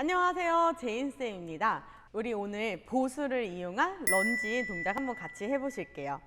안녕하세요. 제인쌤입니다. 우리 오늘 보수를 이용한 런지 동작 한번 같이 해보실게요.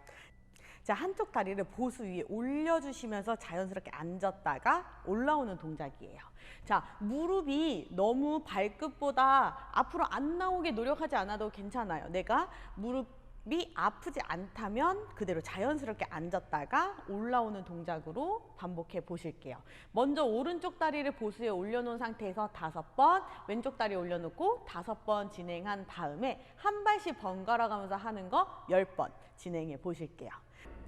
자, 한쪽 다리를 보수 위에 올려주시면서 자연스럽게 앉았다가 올라오는 동작이에요. 자, 무릎이 너무 발끝보다 앞으로 안 나오게 노력하지 않아도 괜찮아요. 내가 무릎 이 아프지 않다면 그대로 자연스럽게 앉았다가 올라오는 동작으로 반복해 보실게요. 먼저 오른쪽 다리를 보수에 올려놓은 상태에서 다섯 번, 왼쪽 다리 올려놓고 다섯 번 진행한 다음에 한 발씩 번갈아 가면서 하는 거 열 번 진행해 보실게요.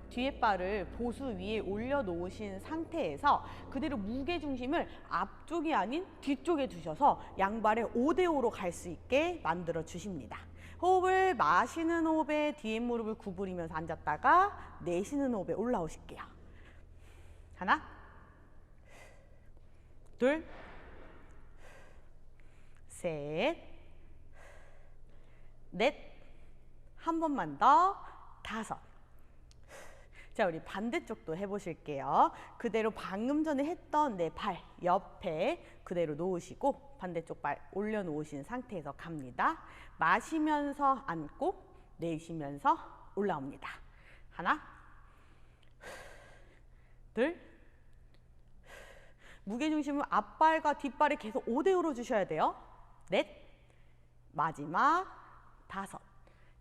뒤에 발을 보수 위에 올려놓으신 상태에서 그대로 무게 중심을 앞쪽이 아닌 뒤쪽에 두셔서 양발의 5대5로 갈 수 있게 만들어 주십니다. 호흡을 마시는 호흡에 뒤에 무릎을 구부리면서 앉았다가 내쉬는 호흡에 올라오실게요. 하나, 둘, 셋, 넷, 한 번만 더, 다섯. 자, 우리 반대쪽도 해보실게요. 그대로 방금 전에 했던 내 발 옆에 그대로 놓으시고 반대쪽 발 올려놓으신 상태에서 갑니다. 마시면서 앉고 내쉬면서 올라옵니다. 하나, 둘, 무게중심은 앞발과 뒷발이 계속 5대5로 주셔야 돼요. 넷, 마지막 다섯.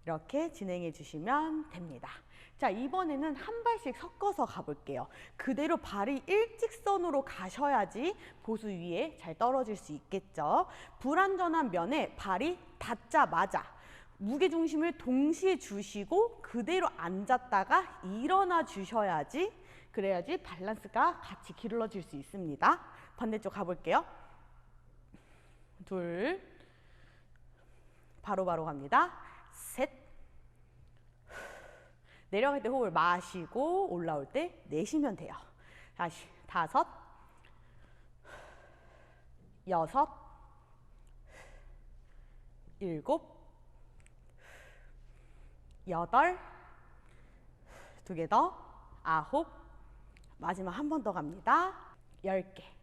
이렇게 진행해 주시면 됩니다. 자, 이번에는 한 발씩 섞어서 가볼게요. 그대로 발이 일직선으로 가셔야지 보수 위에 잘 떨어질 수 있겠죠. 불안전한 면에 발이 닿자마자 무게중심을 동시에 주시고 그대로 앉았다가 일어나 주셔야지 그래야지 밸런스가 같이 길러질 수 있습니다. 반대쪽 가볼게요. 둘, 바로바로 바로 갑니다. 셋. 내려갈 때 호흡을 마시고 올라올 때 내쉬면 돼요. 다시 다섯, 여섯, 일곱, 여덟, 두 개 더, 아홉, 마지막 한 번 더 갑니다. 열 개.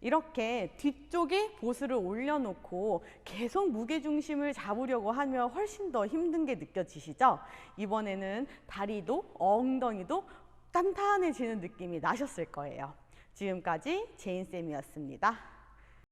이렇게 뒤쪽에 보스를 올려놓고 계속 무게중심을 잡으려고 하면 훨씬 더 힘든 게 느껴지시죠? 이번에는 다리도 엉덩이도 단단해지는 느낌이 나셨을 거예요. 지금까지 제인쌤이었습니다.